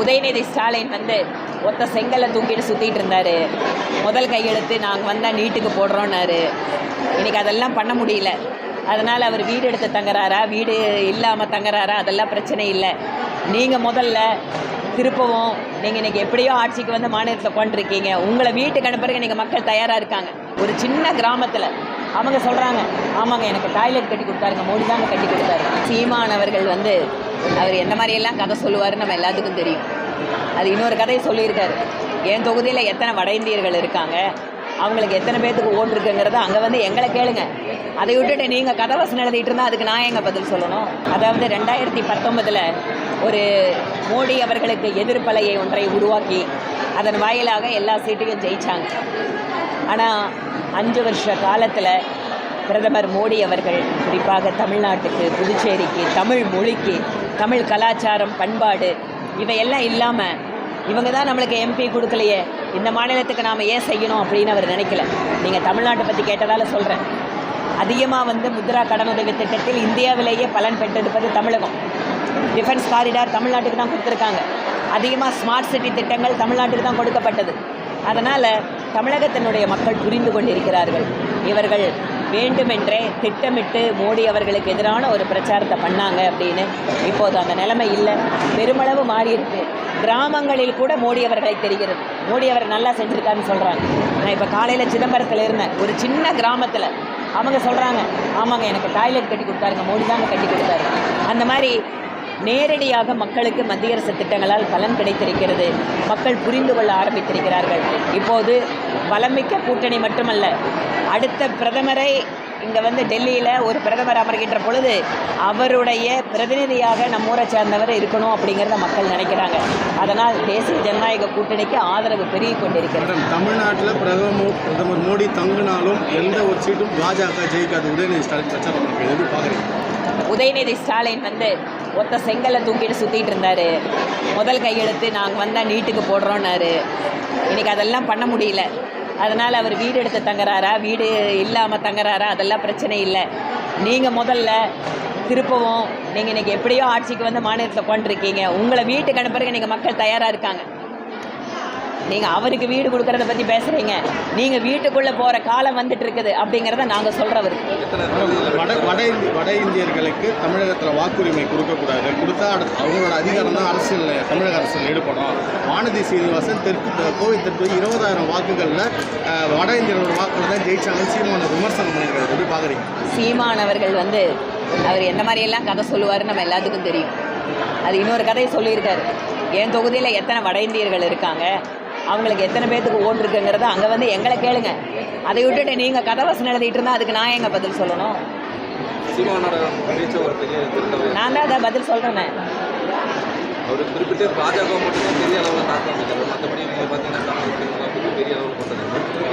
உதயநிதி ஸ்டாலின் வந்து ஒத்த செங்கலை தூக்கிட்டு சுற்றிட்டு இருந்தார். முதல் கையெழுத்து நாங்கள் வந்தால் நீட்டுக்கு போடுறோன்னாரு. இன்றைக்கி அதெல்லாம் பண்ண முடியல. அதனால் அவர் வீடு எடுத்து தங்குறாரா? வீடு இல்லாமல் தங்குறாரா? அதெல்லாம் பிரச்சனை இல்லை. நீங்கள் முதல்ல திருப்பவும் நீங்கள் இன்றைக்கி எப்படியோ ஆட்சிக்கு வந்து மாநிலத்தில் கொண்டிருக்கீங்க உங்களை வீட்டுக்கு அனுப்புறதுக்கு இன்றைக்கி மக்கள் தயாராக இருக்காங்க. ஒரு சின்ன கிராமத்தில் அவங்க சொல்கிறாங்க ஆமாங்க எனக்கு டாய்லெட் கட்டி கொடுத்தாருங்க மோடி தாங்க கட்டி கொடுத்தாரு. சீமானவர்கள் வந்து அவர் எந்த மாதிரியெல்லாம் கதை சொல்லுவார் நம்ம எல்லாத்துக்கும் தெரியும். அது இன்னொரு கதையை சொல்லியிருக்காரு. என் தொகுதியில் எத்தனை வட இந்தியர்கள் இருக்காங்க? அவங்களுக்கு எத்தனை பேர்த்துக்கு ஓட்டு இருக்குங்கிறத அங்கே வந்து எங்களை கேளுங்க. அதை விட்டுட்டு நீங்கள் கதை வசனம் எழுதிட்டு இருந்தால் அதுக்கு நான் எங்கள் பதில் சொல்லணும்? அதாவது ரெண்டாயிரத்தி பத்தொன்பதில் ஒரு மோடி அவர்களுக்கு எதிர்ப்பலையை ஒன்றை உருவாக்கி அதன் வாயிலாக எல்லா சீட்டையும் ஜெயித்தாங்க ஆனால் அஞ்சு வருஷ காலத்தில் பிரதமர் மோடி அவர்கள் குறிப்பாக தமிழ்நாட்டுக்கு புதுச்சேரிக்கு தமிழ் மொழிக்கு தமிழ் கலாச்சாரம் பண்பாடு இவையெல்லாம் இல்லாமல் இவங்க தான் நம்மளுக்கு எம்பி கொடுக்கலையே. இந்த மாநிலத்துக்கு நாம் ஏன் செய்யணும் அப்படின்னு அவர் நினைக்கல. நீங்கள் தமிழ்நாட்டை பற்றி கேட்டதால் சொல்கிறேன் அதிகமாக வந்து முத்ரா கடனுதவி திட்டத்தில் இந்தியாவிலேயே பலன் பெற்றெடுப்பது தமிழகம். டிஃபென்ஸ் காரிடார் தமிழ்நாட்டுக்கு தான் கொடுத்துருக்காங்க. அதிகமாக ஸ்மார்ட் சிட்டி திட்டங்கள் தமிழ்நாட்டுக்கு தான் கொடுக்கப்பட்டது. அதனால் தமிழகத்தினுடைய மக்கள் புரிந்து கொண்டிருக்கிறார்கள். இவர்கள் வேண்டுமென்றே திட்டமிட்டு மோடி அவர்களுக்கு எதிரான ஒரு பிரச்சாரத்தை பண்ணாங்க அப்படின்னு இப்போது அந்த நிலைமை இல்லை. பெருமளவு மாறியிருக்கு கிராமங்களில் கூட மோடி அவர்களை தெரிகிறது. மோடி அவர் நல்லா செஞ்சுருக்காருன்னு சொல்கிறாங்க நான் இப்போ காலையில் சிதம்பரத்தில் இருந்தேன். ஒரு சின்ன கிராமத்தில். அவங்க சொல்கிறாங்க ஆமாங்க எனக்கு டாய்லெட் கட்டி கொடுத்தாருங்க மோடி தாங்க கட்டி கொடுத்தாரு. அந்த மாதிரி நேரடியாக மக்களுக்கு மத்திய அரசு திட்டங்களால் பலன் கிடைத்திருக்கிறது. மக்கள் புரிந்து கொள்ள ஆரம்பித்திருக்கிறார்கள். இப்போது பலமிக்க கூட்டணி மட்டுமல்ல அடுத்த பிரதமரை இங்கே வந்து டெல்லியில் ஒரு பிரதமர் அமர்கின்ற பொழுது அவருடைய பிரதிநிதியாக நம்ம ஊரை சேர்ந்தவர் இருக்கணும் அப்படிங்கிறத மக்கள் நினைக்கிறாங்க. அதனால் தேசிய ஜனநாயக கூட்டணிக்கு ஆதரவு பெருகி கொண்டிருக்கிறது. தமிழ்நாட்டில் பிரதமர் பிரதமர் மோடி தங்கினாலும் எந்த ஒரு சீட்டும் பாஜக ஜெயிக்காது. உதயநிதி ஸ்டாலின் பிரச்சாரம் பண்ணுறது எப்படி பார்க்குறீங்க உதயநிதி ஸ்டாலின் வந்து ஒத்த செங்கலை தூக்கிட்டு சுற்றிட்டு இருந்தார். முதல் கையெழுத்து நாங்கள் வந்தால் நீட்டுக்கு போடுறோன்னாரு இன்றைக்கி அதெல்லாம் பண்ண முடியல. அதனால் அவர் வீடு எடுத்து தங்குறாரா வீடு இல்லாமல் தங்குறாரா அதெல்லாம் பிரச்சனை இல்லை. நீங்கள் முதல்ல திருப்பவும் நீங்கள் இன்றைக்கி எப்படியோ ஆட்சிக்கு வந்து மாநிலத்தில் உட்காந்துருக்கீங்க உங்களை வீட்டுக்கு அனுப்புறதுக்கு நீங்கள் மக்கள் தயாராக இருக்காங்க. நீங்கள் அவருக்கு வீடு கொடுக்கறத பற்றி பேசுகிறீங்க நீங்கள் வீட்டுக்குள்ளே போகிற காலம் வந்துட்டு இருக்குது அப்படிங்கிறத நாங்கள் சொல்கிறவருக்கு வட வட இந்தி வட இந்தியர்களுக்கு தமிழகத்தில் வாக்குரிமை கொடுக்கக்கூடாது. கொடுத்தா அவங்களோட அதிகாரம் தான் அரசியல் தமிழக அரசியல் ஈடுபடும். வானதி சீனிவாசன் தெற்கு கோவை தெற்கு இருபதாயிரம் வாக்குகளில் வட இந்தியர்களோட வாக்குகள் தான் ஜெயிச்சாங்கன்னு சீமான விமர்சனம் பண்ணியிருக்காரு எப்படி பார்க்குறீங்க சீமானவர்கள் வந்து அவர் எந்த மாதிரியெல்லாம் கதை சொல்லுவார் நம்ம எல்லாத்துக்கும் தெரியும். அது இன்னொரு கதையை சொல்லியிருக்காரு. என் தொகுதியில் எத்தனை வட இந்தியர்கள் இருக்காங்க? அவங்களுக்கு எத்தனை பேர்த்துக்கு ஓட்டு இருக்குங்கிறத அங்கே வந்து எங்களை கேளுங்க. அதை விட்டுட்டு நீங்கள் கதை வசனம் எழுதிட்டு இருந்தால் அதுக்கு நான் எங்க பதில் சொல்லணும்? ஒரு நான் தான் அதை பதில் சொல்கிறேனே குறிப்பிட்டு பாஜக மட்டும்தான் பெரிய அளவில் தாக்கம் மற்றபடி நீங்கள் பார்த்தீங்கன்னா பெரிய அளவில் கொண்டது